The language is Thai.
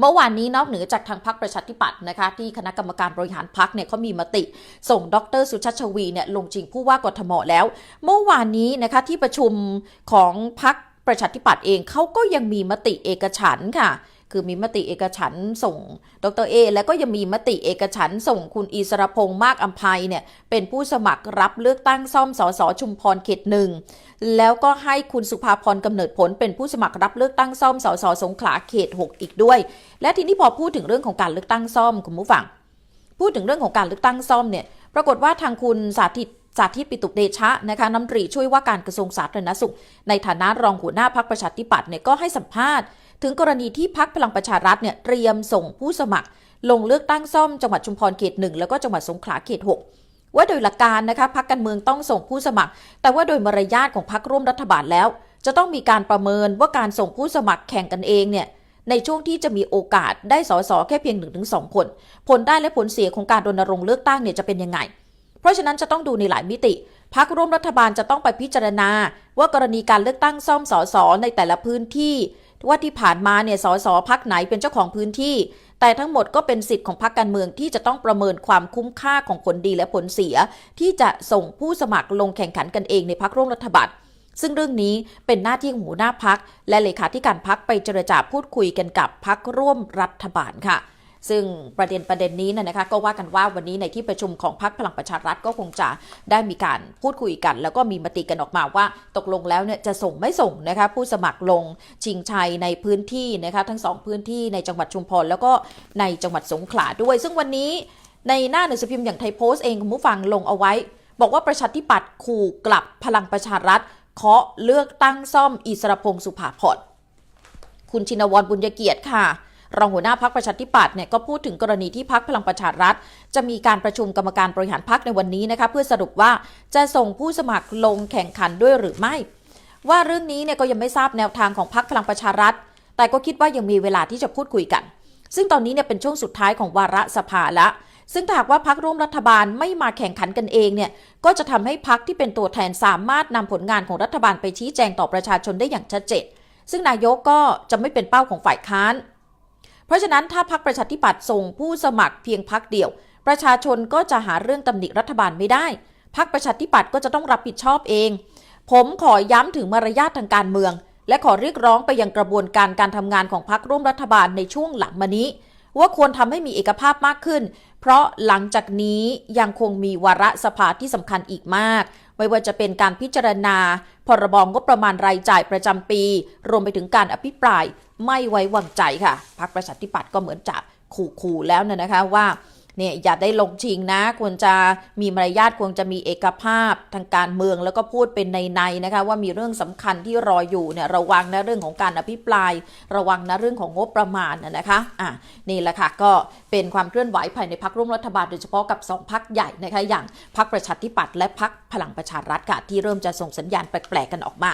เมื่อวานนี้นอกเหนือจากทางพรรคประชาธิปัตย์นะคะที่คณะกรรมการบริหารพรรคเนี่ยเขามีมติ ส่งดรสุชาติชวีเนี่ยลงชิงผู้ว่ากทมแล้ว เมื่อวานนี้นะคะที่ประชุมของพรรคประชาธิปัตย์เองเขาก็ยังมีมติเอกฉันค่ะ คือมีมติเอกฉันส่ง ดรเอ แล้วก็ยังมีมติเอกฉันส่งคุณอิสรพงษ์มากอัมภัยเนี่ยเป็นผู้สมัครรับเลือกตั้งซ่อมสสชุมพรเขตหนึ่งแล้วก็ให้คุณสุภาพรกำเนิดผลเป็นผู้สมัครรับเลือกตั้งซ่อมสสสงขลาเขต 6 อีกด้วย และทีนี้พอพูดถึงเรื่องของการเลือกตั้งซ่อมคุณผู้ฟัง พูดถึงเรื่องของการเลือกตั้งซ่อมเนี่ยปรากฏว่าทางคุณสาธิต สาธิตปิตุเตชะนะคะน้ำตรีช่วยว่าการกระทรวงสาธารณสุข ในฐานะรองหัวหน้าพักประชาธิปัตย์เนี่ยก็ให้สัมภาษณ์ ถึงกรณีที่พักพลังประชารัฐเนี่ยเตรียมส่งผู้สมัคร ลงเลือกตั้งซ่อมจังหวัดชุมพรเขตหนึ่งแล้วก็จังหวัดสงขลาเขตหกว่าโดยหลักการนะคะพักการเมืองต้องส่งผู้สมัคร แต่ว่าโดยมารยาทของพักร่วมรัฐบาลแล้ว จะต้องมีการประเมินว่าการส่งผู้สมัครแข่งกันเองเนี่ยในช่วงที่จะมีโอกาสได้สสแค่เพียง1-2คน ผลได้และผลเสียของการรณรงค์เลือกตั้งเนี่ยจะเป็นยังไง ราะฉะนั้นจะต้องดูในหลายมิติพักร่วมรัฐบาลจะต้องไปพิจารณา ว่ากรณีการเลือกตั้งซ่อมสอสอในแต่ละพื้นที่ ว่าที่ผ่านมาเนี่ยสอสอพักไหนเป็นเจ้าของพื้นที่ แต่ทั้งหมดก็เป็นสิทธิ์ของพรรคการเมืองที่จะต้องประเมินความคุ้มค่าของผลดีและผลเสีย ที่จะส่งผู้สมัครลงแข่งขันกันเองในพักร่วมรัฐบาลซึ่งเรื่องนี้เป็นหน้าที่ของหัวหน้าพักและเลขาธิการพักไปเจรจาพูดคุยกันกับพักร่วมรัฐบาลค่ะ ซึ่งประเด็นประเด็นนี้นะนะคะก็ว่ากันว่าวันนี้ในที่ประชุมของพักพลังประชารัฐก็คงจะได้มีการพูดคุยกัน แล้วก็มีมติกันออกมาว่าตกลงแล้วเนี่ยจะส่งไม่ส่งนะคะผู้สมัครลงชิงชัยในพื้นที่นะคะทั้งสองพื้นที่ในจังหวัดชุมพรแล้วก็ในจังหวัดสงขลาด้วย ซึ่งวันนี้ในหน้าหนังสือพิมพ์อย่างไทยโพสต์เองคุณผู้ฟังลงเอาไว้ บอกว่าประชาธิปัตย์ขู่กลับพลังประชารัฐเคาะเลือกตั้งซ่อมอิสรพงษ์สุภาพรคุณชินวรบุญยเกียรติค่ะ รองหัวหน้าพักประชาธิปัตย์เนี่ยก็พูดถึงกรณีที่พักพลังประชารัฐ จะมีการประชุมกรรมการบริหารพักในวันนี้นะคะเพื่อสรุปว่าจะส่งผู้สมัครลงแข่งขันด้วยหรือไม่ ว่าเรื่องนี้เนี่ยก็ยังไม่ทราบแนวทางของพักพลังประชารัฐ แต่ก็คิดว่ายังมีเวลาที่จะพูดคุยกัน ซึ่งตอนนี้เนี่ยเป็นช่วงสุดท้ายของวาระสภาละซึ่งหากว่าพักร่วมรัฐบาลไม่มาแข่งขันกันเองเนี่ย ก็จะทำให้พักที่เป็นตัวแทนสามารถนำผลงานของรัฐบาลไปชี้แจงต่อประชาชนได้อย่างชัดเจน ซึ่งนายกก็จะไม่เป็นเป้าของฝ่ายค้าน เพราะฉะนั้นถ้าพักประชาธิปัตย์ส่งผู้สมัครเพียงพักเดียว ประชาชนก็จะหาเรื่องตำหนิรัฐบาลไม่ได้พักประชาธิปัตย์ก็จะต้องรับผิดชอบเอง ผมขอย้ำถึงมารยาททางการเมือง และขอเรียกร้องไปยังกระบวนการการทำงานของพักร่วมรัฐบาลในช่วงหลังมานี้ ว่าควรทำให้มีเอกภาพมากขึ้น เพราะหลังจากนี้ยังคงมีวาระสภาที่สำคัญอีกมาก ไม่ว่าจะเป็นการพิจารณา พรบงบประมาณรายจ่ายประจำปี รวมไปถึงการอภิปรายไม่ไว้วางใจค่ะพรรคประชาธิปัตย์ก็เหมือนจะขู่ๆแล้วนะนะคะว่า เนี่ยอย่าได้ลงชิงนะ ควรจะมีมารยาทควรจะมีเอกภาพทางการเมืองแล้วก็พูดเป็นในๆนะคะว่ามีเรื่องสำคัญที่รออยู่เนี่ยระวังนะเรื่องของการอภิปราย ระวังนะเรื่องของงบประมาณนะคะอะนี่แหละค่ะก็เป็นความเคลื่อนไหวภายในพักร่วมรัฐบาลโดยเฉพาะกับสองพักใหญ่นะคะอย่างพักประชาธิปัตย์และพักพลังประชารัฐค่ะที่เริ่มจะส่งสัญญาณแปลกๆกันออกมา